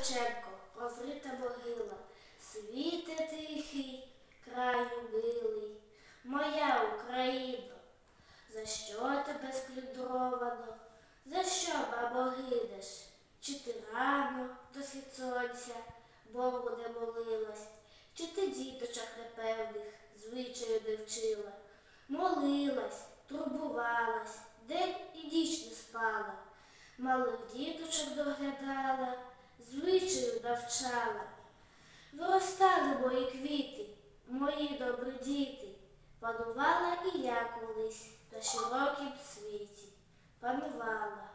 Шевченко, розрита могила, світе тихий, краю милий, моя Україно, за що тебе сплюндровано, за що, бабо, гинеш? Чи ти рано до схід сонця Богу не молилась, чи ти діточок непевних звичаю не вчила? Молилась, турбувалась, день і ніч не спала, малих діточок доглядала, звичаю навчала. Виростали мої квіти, мої добрі діти, панувала і я колись на широкім світі, панувала.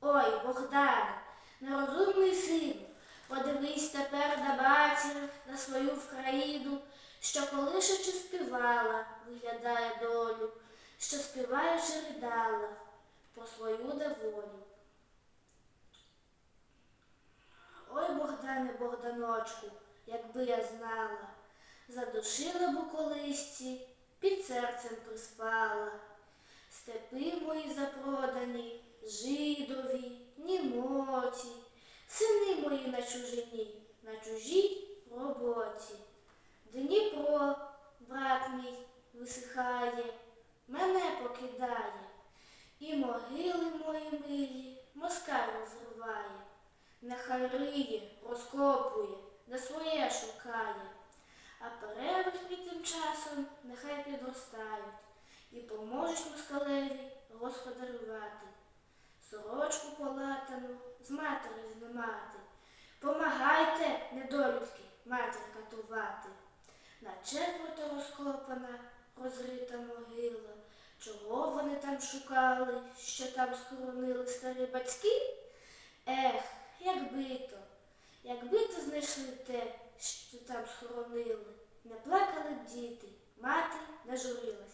Ой, Богдане, нерозумний сину, подивись тепер на матір, на свою Вкраїну, що колишучи співала, виглядає долю, що співаючи ридала про свою неволю. Богдане, Богданочку, якби я знала, задушила б у колисці, під серцем приспала. Степи мої запродані, жидові, німоті, сини мої на чужині, на чужій роботі. Дніпро, брат мій, висихає, мене покидає, і могили мої милі москаль розриває. Нехай риє, розкопує, де своє шукає, а перевертні тим часом нехай підростають і поможуть москалеві господарювати, сорочку полатану з матері знімати. Помагайте, недолюдки, матір катувати. На четверто розкопана, розрита могила. Чого вони там шукали, що там схоронили старі батьки? Ех, якби то, якби то знайшли те, що там схоронили, не плакали діти, мати не журилась.